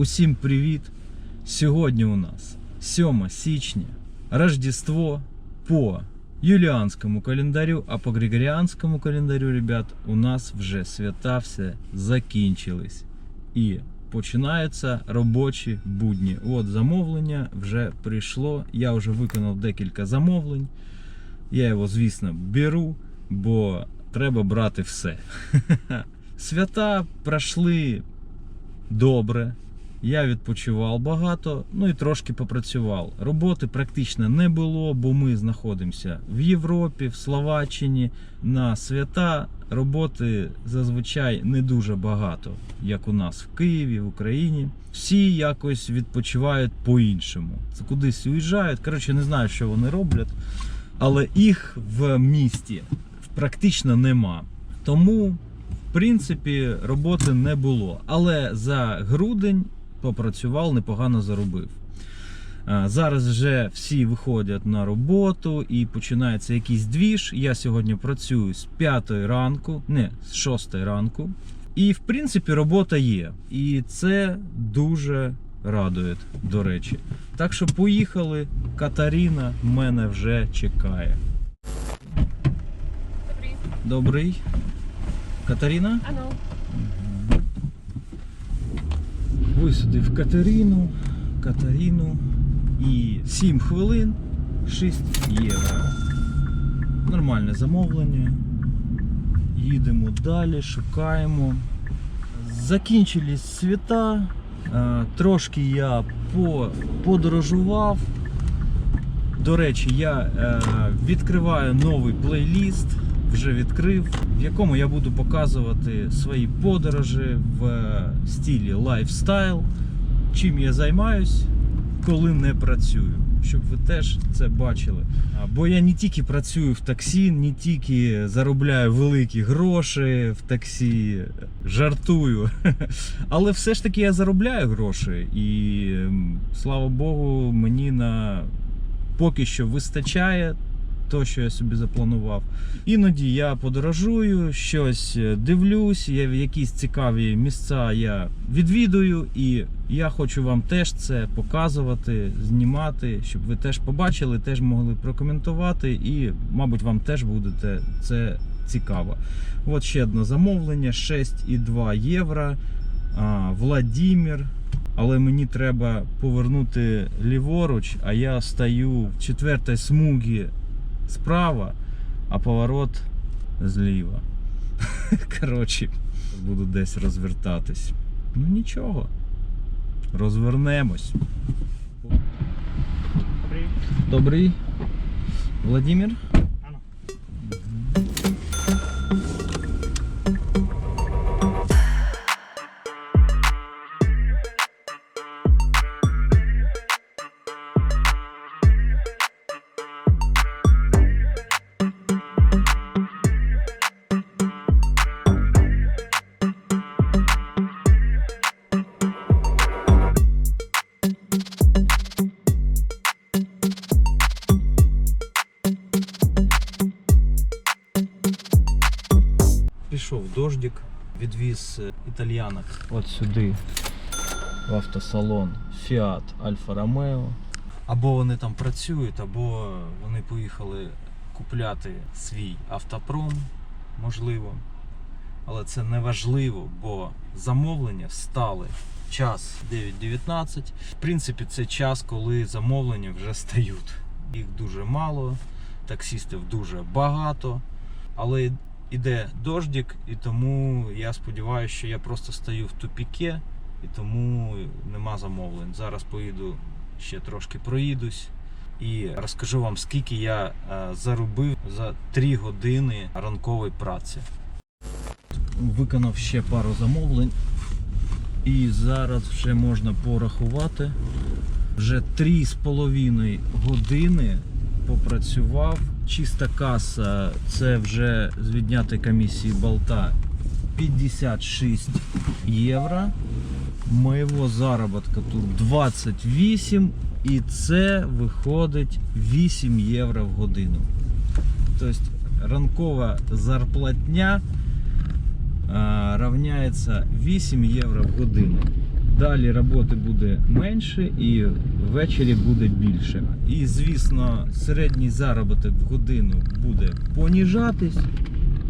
Усім привіт! Сьогодні у нас 7 січня, Рождество по юліанському календарю, а по григоріанському календарю, ребят, у нас вже свята все закінчились. І починаються робочі будні. От замовлення вже прийшло. Я вже виконав декілька замовлень. Я його, звісно, беру, бо треба брати все. Свята пройшли добре. Я відпочивав багато, ну і трошки попрацював. Роботи практично не було, бо ми знаходимося в Європі, в Словаччині. На свята роботи зазвичай не дуже багато, як у нас в Києві, в Україні. Всі якось відпочивають по-іншому. Це кудись уїжджають. Коротше, не знаю, що вони роблять, але їх в місті практично нема. Тому в принципі, роботи не було. Але за грудень попрацював, непогано заробив. Зараз вже всі виходять на роботу і починається якийсь двіж. Я сьогодні працюю з 5 ранку, не з 6 ранку. І в принципі робота є. І це дуже радує, до речі. Так що поїхали. Катаріна мене вже чекає. Добрий. Добрий. Катаріна? Ано. Висадив Катерину, Катерину і 7 хвилин 6 євро. Нормальне замовлення. Їдемо далі, шукаємо. Закінчились свята. Е, Трошки я подорожував. До речі, я е, відкриваю новий плейліст, вже відкрив, в якому я буду показувати свої подорожі в е, стилі лайфстайл, чим я займаюсь, коли не працюю. Щоб ви теж це бачили. Бо я не тільки працюю в таксі, не тільки заробляю великі гроші в таксі, жартую. Але все ж таки я заробляю гроші. І слава Богу, мені на поки що вистачає то, що я собі запланував. Іноді я подорожую, щось е, дивлюсь, я в якісь цікаві місця я відвідую, і я хочу вам теж це показувати, знімати, щоб ви теж побачили, теж могли прокоментувати, і, мабуть, вам теж буде це цікаво. От ще одне замовлення: 6,2 євро. А, Владимир. Але мені треба повернути ліворуч, а я стою в четвертій смугі справа, а поворот зліва. Коротше, буду десь розвертатись. Ну нічого. Розвернемось. Добрий. Владимир? Дождик, відвіз е, італьянок от сюди, в автосалон Fiat Alfa Romeo. Або вони там працюють, або вони поїхали купляти свій автопром, можливо. Але це не важливо, бо замовлення стали час 9.19. В принципі, це час, коли замовлення вже стають. Їх дуже мало, таксістів дуже багато. Але іде дождик, і тому я сподіваюся, що я просто стою в тупіке, і тому нема замовлень. Зараз поїду ще трошки проїдусь і розкажу вам, скільки я е, заробив за 3 години ранкової праці. Виконав ще пару замовлень, і зараз вже можна порахувати. Вже 3,5 години попрацював. Чиста каса це вже з віднятої комісії болта 56 євро. Моєго заробітка тут 28 і це виходить 8 євро в годину. Тобто ранкова зарплатня а, равняється 8 євро в годину. Далі роботи буде менше і ввечері буде більше. І звісно, середній заробіток в годину буде поніжатись,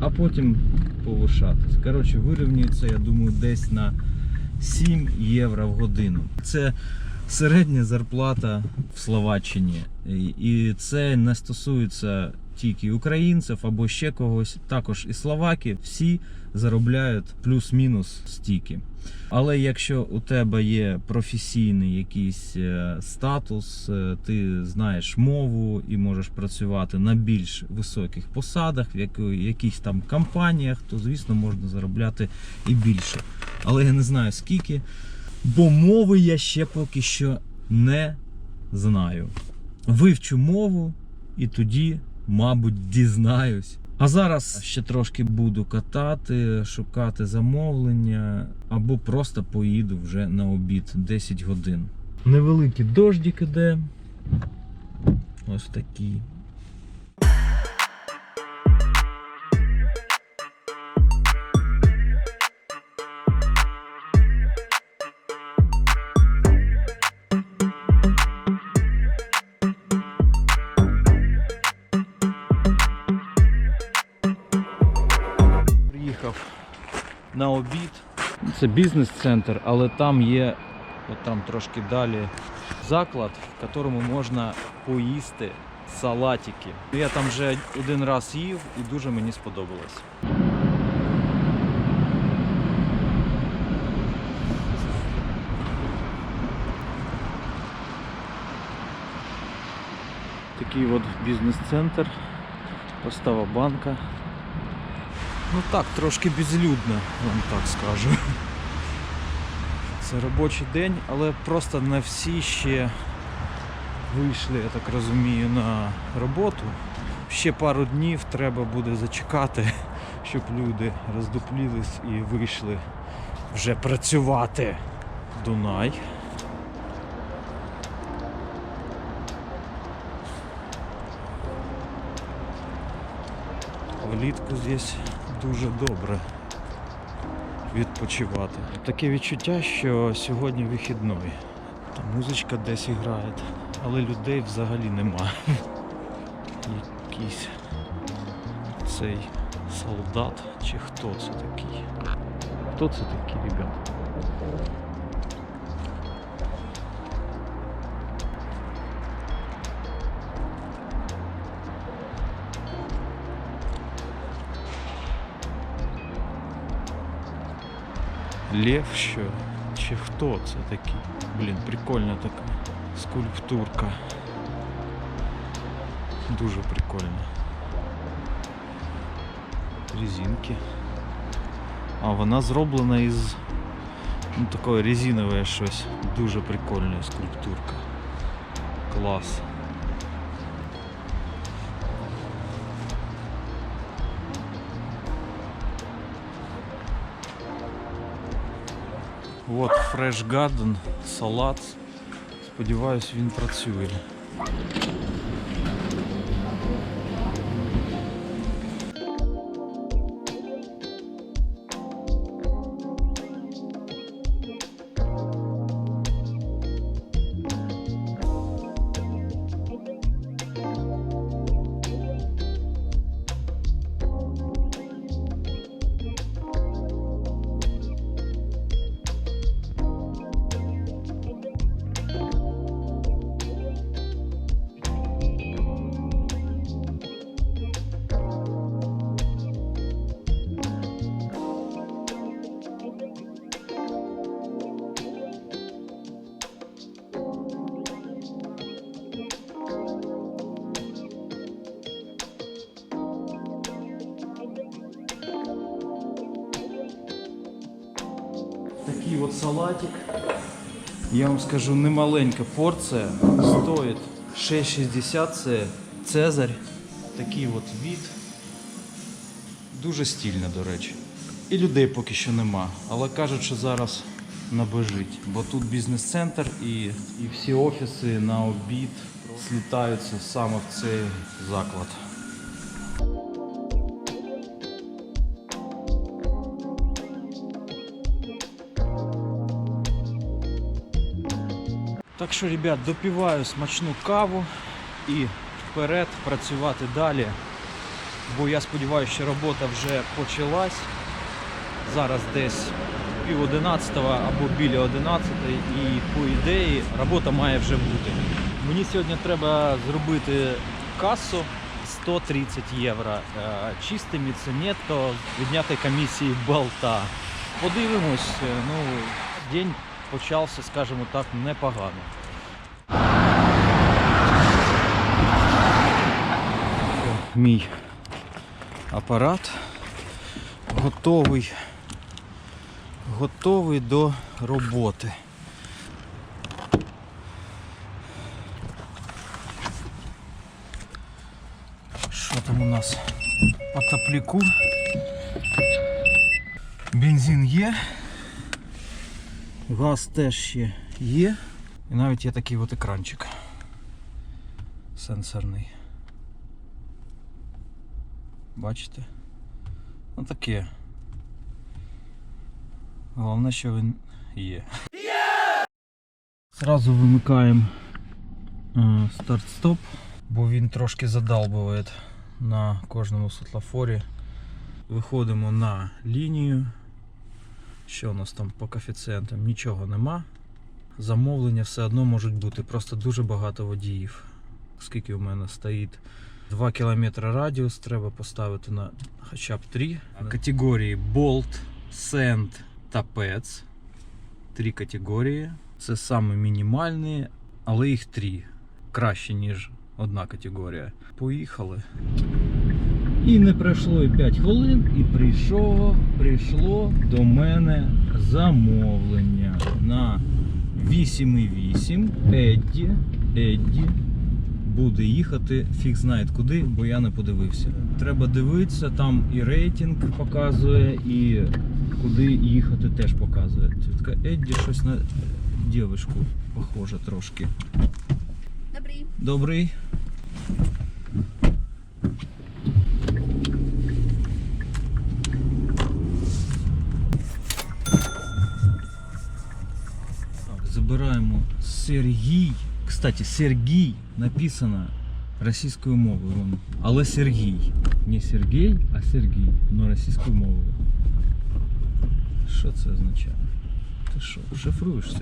а потім повишатись. Коротше, вирівнюється, я думаю, десь на 7 євро в годину. Це середня зарплата в Словаччині. І- це не стосується тільки українців або ще когось. Також і словаки всі заробляють плюс-мінус стільки. Але якщо у тебе є професійний якийсь е, статус, е, ти знаєш мову і можеш працювати на більш високих посадах, в якихось там компаніях, то звісно можна заробляти і більше. Але я не знаю скільки, бо мови я ще поки що не знаю. Вивчу мову і тоді, мабуть, дізнаюсь. А зараз ще трошки буду катати, шукати замовлення, або просто поїду вже на обід 10 годин. Невеликий дождик іде. Ось такий. На обід. Це бізнес-центр, але там є, от там трошки далі, заклад, в якому можна поїсти салатики. Я там вже один раз їв і дуже мені сподобалось. Такий от бізнес-центр, постава банка. Ну так, трошки безлюдно, вам так скажу. Це робочий день, але просто не всі ще вийшли, я так розумію, на роботу. Ще пару днів треба буде зачекати, щоб люди роздуплілись і вийшли вже працювати. Дунай. Влітку здесь дуже добре відпочивати. Таке відчуття, що сьогодні вихідний. Там музичка десь грає, але людей взагалі нема. Якийсь цей солдат чи хто це такий? Хто це такий, ребят? Лев що? Чи хто це такий? Блін, прикольна така скульптурка. Дуже прикольно. Резинки. А вона зроблена із ну, такої резинове щось. Дуже прикольна скульптурка. Клас. От Fresh Garden, салат. Сподіваюсь, він працює. Такий от салатик. Я вам скажу, немаленька порція. Стоїть 6,60 це Цезарь. Такий от від. Дуже стільно, до речі. І людей поки що нема. Але кажуть, що зараз набежить. Бо тут бізнес-центр і, і всі офіси на обід слітаються саме в цей заклад. Так що, ребят, допиваю смачну каву і вперед працювати далі. Бо я сподіваюся, що робота вже почалась. Зараз десь пів одинадцятого або біля одинадцятої і по ідеї робота має вже бути. Мені сьогодні треба зробити касу 130 євро. Е, Чистими це нетто відняти комісії болта. Подивимось, е, ну, день почався, скажімо так, непогано. Мій апарат готовий, готовий до роботи. Що там у нас по топляку? Бензин є. Газ теж ще є. І навіть є такий от екранчик сенсорний. Бачите? Ну таке. Головне, що він є. Зразу вимикаємо е, старт-стоп, бо він трошки задалбує на кожному світлофорі. Виходимо на лінію. Що у нас там по коефіцієнтам? Нічого нема. Замовлення все одно можуть бути. Просто дуже багато водіїв. Скільки у мене стоїть 2 км радіус, треба поставити на хоча б 3. Категорії Bolt, Sand та Pets. Три категорії. Це саме мінімальні, але їх три. Краще, ніж одна категорія. Поїхали. І не пройшло і 5 хвилин, і прийшло, прийшло до мене замовлення на 8,8 Едді. Едді буде їхати, фіг знає куди, бо я не подивився. Треба дивитися, там і рейтинг показує, і куди їхати теж показує. Це така Едді щось на дівчинку похоже трошки. Добрий. Добрий. Так, Сергій. Кстати, Сергій написано російською мовою. Але Сергій. Не Сергій, а Сергій. Ну російською мовою. Що це означає? Ти що, шифруєшся?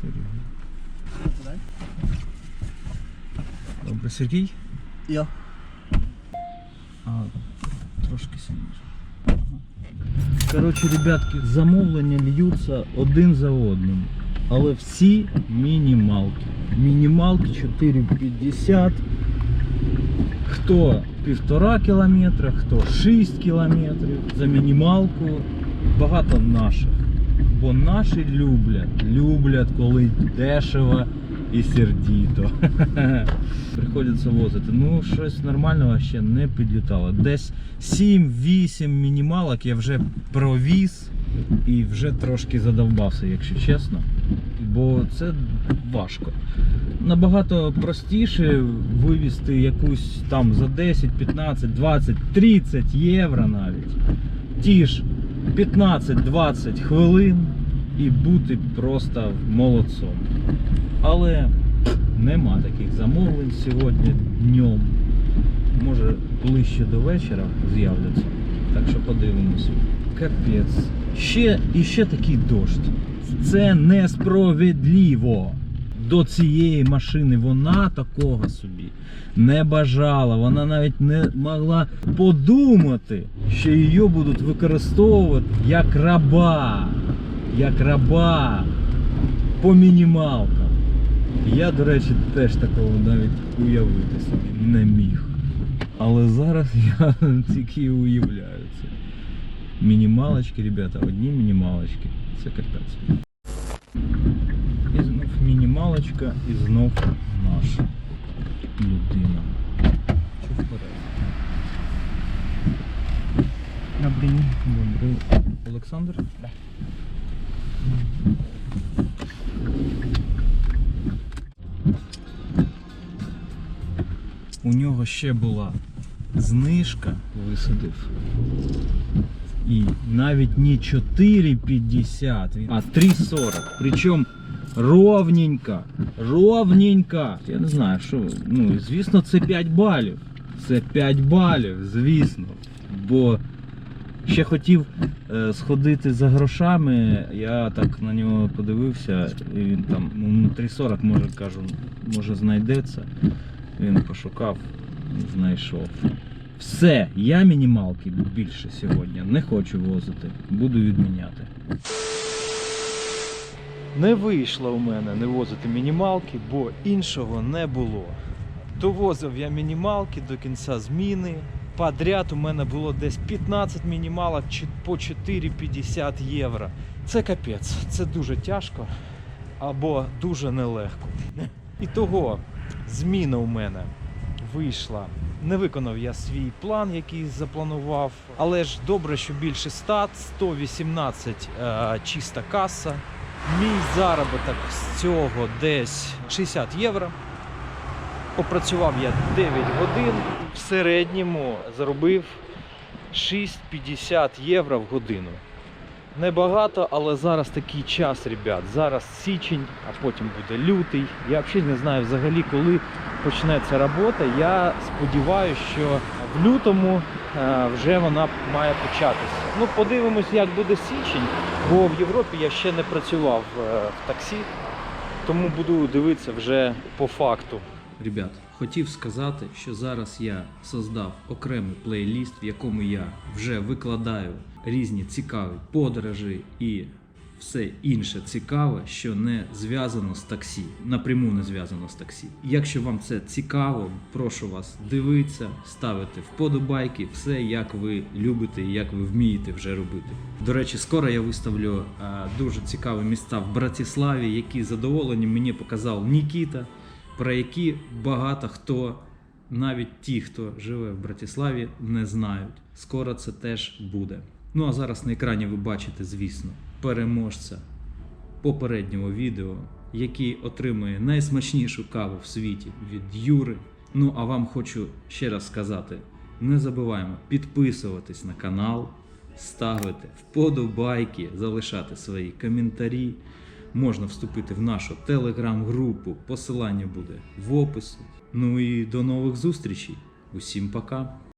Сергій. Добре, Сергій? Я. А, трошки сильніше. Коротше, ребятки, замовлення льються один за одним. Але всі мінімалки. Мінімалки 4,50. Хто півтора кілометра, хто 6 кілометрів за мінімалку. Багато наших. Бо наші люблять, люблять, коли дешево і сердіто. Приходиться возити. Ну, щось нормального ще не підлітало. Десь 7-8 мінімалок я вже провіз і вже трошки задовбався, якщо чесно. Бо це важко. Набагато простіше вивізти якусь там за 10, 15, 20, 30 євро навіть. Ті ж 15-20 хвилин і бути просто молодцом. Але нема таких замовлень сьогодні днем. Може ближче до вечора з'являться. Так що подивимося. Капець. Ще і ще такий дощ. Це несправедливо. До цієї машини вона такого собі не бажала. Вона навіть не могла подумати, що її будуть використовувати як раба. Як раба по мінімалкам. Я, до речі, теж такого навіть уявити собі не міг. Але зараз я тільки і уявляю це. Мінімалочки, ребята, одні мінімалочки. Це капець. І знов мінімалочка, і знов наша людина. Що вперед? Добрий. Добрий. Олександр? Да. У нього ще була знижка, висадив. І навіть не 4,50, а 3,40. Причому Ровненько. Ровненько. Я не знаю, що. Ну, звісно, це 5 балів. Це 5 балів, звісно. Бо ще хотів е, сходити за грошами. Я так на нього подивився, і він там ну, внутрі 40, може кажу, може знайдеться. Він пошукав, знайшов. Все, я мінімалки більше сьогодні не хочу возити. Буду відміняти. Не вийшло у мене не возити мінімалки, бо іншого не було. Довозив я мінімалки до кінця зміни. Подряд у мене було десь 15 мінімалок по 4,50 євро. Це капець, це дуже тяжко або дуже нелегко. І того зміна у мене вийшла. Не виконав я свій план, який запланував, але ж добре, що більше стат, 118 е, чиста каса. Мій заробіток з цього десь 60 євро. Попрацював я 9 годин. В середньому заробив 6,50 євро в годину. Небагато, але зараз такий час, ребят. Зараз січень, а потім буде лютий. Я взагалі не знаю взагалі, коли почнеться робота. Я сподіваюся, що в лютому е, вже вона має початися. Ну, подивимось, як буде січень, бо в Європі я ще не працював е, в таксі, тому буду дивитися вже по факту. Ребят, хотів сказати, що зараз я создав окремий плейліст, в якому я вже викладаю різні цікаві подорожі і все інше цікаве, що не зв'язано з таксі, напряму не зв'язано з таксі. Якщо вам це цікаво, прошу вас дивитися, ставити вподобайки, все як ви любите і як ви вмієте вже робити. До речі, скоро я виставлю е, дуже цікаві міста в Братиславі, які задоволені мені показав Нікіта про які багато хто, навіть ті, хто живе в Братиславі, не знають. Скоро це теж буде. Ну а зараз на екрані ви бачите, звісно, переможця попереднього відео, який отримує найсмачнішу каву в світі від Юри. Ну а вам хочу ще раз сказати: не забуваємо підписуватись на канал, ставити вподобайки, залишати свої коментарі. Можна вступити в нашу телеграм-групу. Посилання буде в описі. Ну і до нових зустрічей. Усім пока!